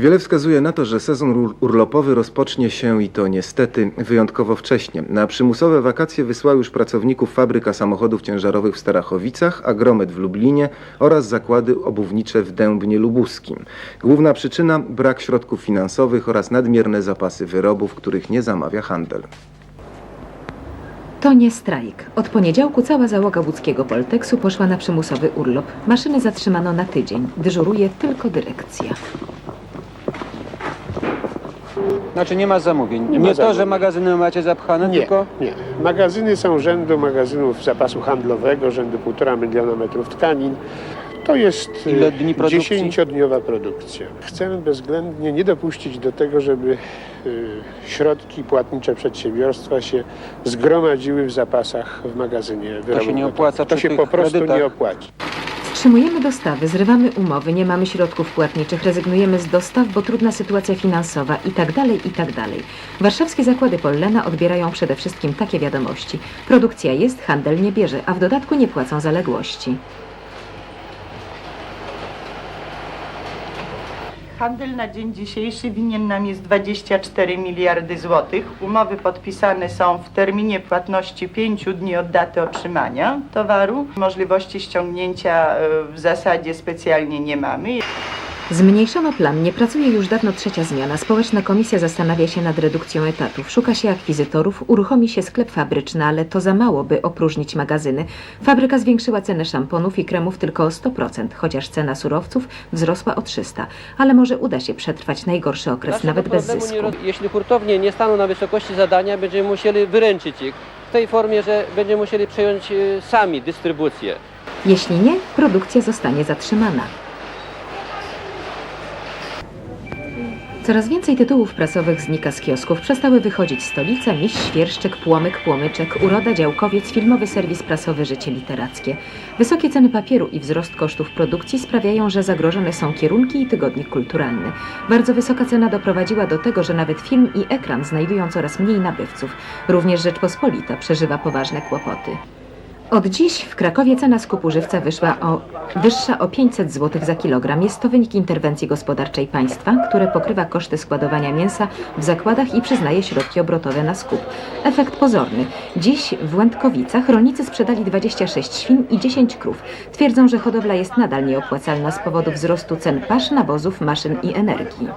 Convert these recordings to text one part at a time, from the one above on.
Wiele wskazuje na to, że sezon ur- urlopowy rozpocznie się i to niestety wyjątkowo wcześnie. Na przymusowe wakacje wysłał już pracowników fabryka samochodów ciężarowych w Starachowicach, Agromet w Lublinie oraz zakłady obuwnicze w Dębnie Lubuskim. Główna przyczyna brak środków finansowych oraz nadmierne zapasy wyrobów, których nie zamawia handel. To nie strajk. Od poniedziałku cała załoga łódzkiego Polteksu poszła na przymusowy urlop. Maszyny zatrzymano na tydzień. Dyżuruje tylko dyrekcja. Znaczy nie ma zamówień. Nie Nie, ma to, zamówień. że magazyny macie zapchane, Nie, tylko nie. Magazyny są rzędu magazynów zapasu handlowego, rzędu 1,5 miliona metrów tkanin. To jest y, Ile dni produkcji? 10-dniowa produkcja. Chcemy bezwzględnie nie dopuścić do tego, żeby y, środki płatnicze przedsiębiorstwa się zgromadziły w zapasach w magazynie wyrobów nie gotowych. opłaca To przy się tych po prostu kredytach. nie opłaci. Wstrzymujemy dostawy, zrywamy umowy, nie mamy środków płatniczych, rezygnujemy z dostaw, bo trudna sytuacja finansowa i tak dalej, i tak dalej. Warszawskie zakłady Pollena odbierają przede wszystkim takie wiadomości. Produkcja jest, handel nie bierze, a w dodatku nie płacą zaległości. Handel na dzień dzisiejszy winien nam jest 24 miliardy złotych. Umowy podpisane są w terminie płatności 5 dni od daty otrzymania towaru. Możliwości ściągnięcia e, w zasadzie specjalnie nie mamy. Zmniejszono plan, nie pracuje już dawno trzecia zmiana. Społeczna komisja zastanawia się nad redukcją etatów. Szuka się akwizytorów, uruchomi się sklep fabryczny, ale to za mało, by opróżnić magazyny. Fabryka zwiększyła cenę szamponów i kremów tylko o 100%, chociaż cena surowców wzrosła o 300. Ale może uda się przetrwać najgorszy okres, Naszego nawet bez zysku. nie Jeśli hurtownie nie staną na wysokości zadania, będziemy musieli wyręczyć ich w tej formie, że będziemy musieli przejąć e, sami dystrybucję. Jeśli nie, produkcja zostanie zatrzymana. Coraz więcej tytułów prasowych znika z kiosków. Przestały wychodzić Stolica, Miś, Świerszczyk, Płomyk, Płomyczek, Uroda, Działkowiec, filmowy serwis prasowy Życie Literackie. Wysokie ceny papieru i wzrost kosztów produkcji sprawiają, że zagrożone są kierunki i tygodnik kulturalny. Bardzo wysoka cena doprowadziła do tego, że nawet film i ekran znajdują coraz mniej nabywców. Również Rzeczpospolita przeżywa poważne kłopoty. Od dziś w Krakowie cena skupu żywca wyszła o, wyższa o 500 zł za kilogram. Jest to wynik interwencji gospodarczej państwa, które pokrywa koszty składowania mięsa w zakładach i przyznaje środki obrotowe na skup. Efekt pozorny. Dziś w Łędkowicach rolnicy sprzedali 26 świn i 10 krów. Twierdzą, że hodowla jest nadal nieopłacalna z powodu wzrostu cen pasz, nawozów, maszyn i energii.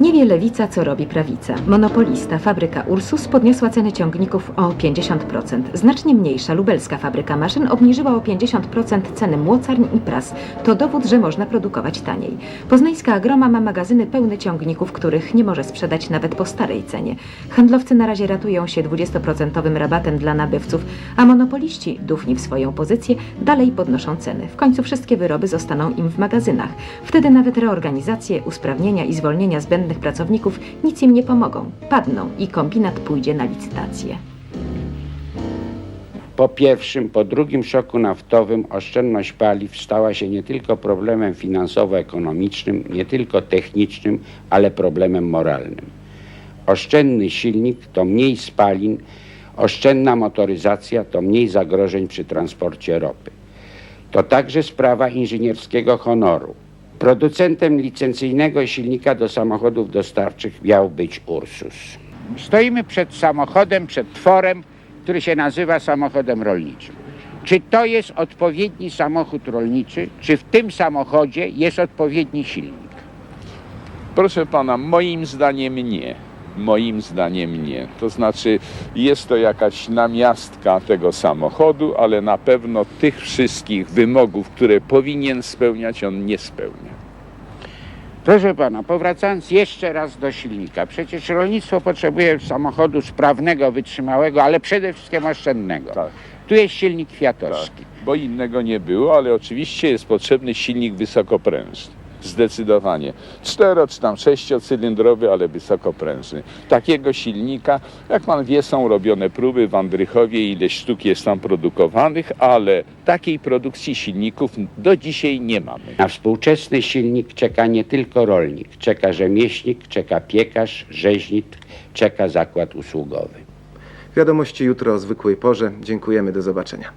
Nie wie lewica, co robi prawica. Monopolista, fabryka Ursus podniosła ceny ciągników o 50%. Znacznie mniejsza lubelska fabryka maszyn obniżyła o 50% ceny młocarń i pras. To dowód, że można produkować taniej. Poznańska Agroma ma magazyny pełne ciągników, których nie może sprzedać nawet po starej cenie. Handlowcy na razie ratują się 20% rabatem dla nabywców, a monopoliści, dufni w swoją pozycję, dalej podnoszą ceny. W końcu wszystkie wyroby zostaną im w magazynach. Wtedy nawet reorganizacje, usprawnienia i zwolnienia pracowników nic im nie pomogą. Padną i kombinat pójdzie na licytację. Po pierwszym, po drugim szoku naftowym oszczędność paliw stała się nie tylko problemem finansowo-ekonomicznym, nie tylko technicznym, ale problemem moralnym. Oszczędny silnik to mniej spalin, oszczędna motoryzacja to mniej zagrożeń przy transporcie ropy. To także sprawa inżynierskiego honoru. Producentem licencyjnego silnika do samochodów dostawczych miał być Ursus. Stoimy przed samochodem, przed tworem, który się nazywa samochodem rolniczym. Czy to jest odpowiedni samochód rolniczy? Czy w tym samochodzie jest odpowiedni silnik? Proszę pana, moim zdaniem nie. Moim zdaniem nie. To znaczy, jest to jakaś namiastka tego samochodu, ale na pewno tych wszystkich wymogów, które powinien spełniać, on nie spełnia. Proszę pana, powracając jeszcze raz do silnika. Przecież rolnictwo potrzebuje samochodu sprawnego, wytrzymałego, ale przede wszystkim oszczędnego. Tak. Tu jest silnik kwiatowski. Bo innego nie było, ale oczywiście jest potrzebny silnik wysokoprężny. Zdecydowanie. Cztero czy tam sześciocylindrowy, ale wysokoprężny. Takiego silnika, jak pan wie, są robione próby w Andrychowie, ile sztuk jest tam produkowanych, ale takiej produkcji silników do dzisiaj nie mamy. Na współczesny silnik czeka nie tylko rolnik, czeka rzemieślnik, czeka piekarz, rzeźnik, czeka zakład usługowy. Wiadomości jutro o zwykłej porze. Dziękujemy, do zobaczenia.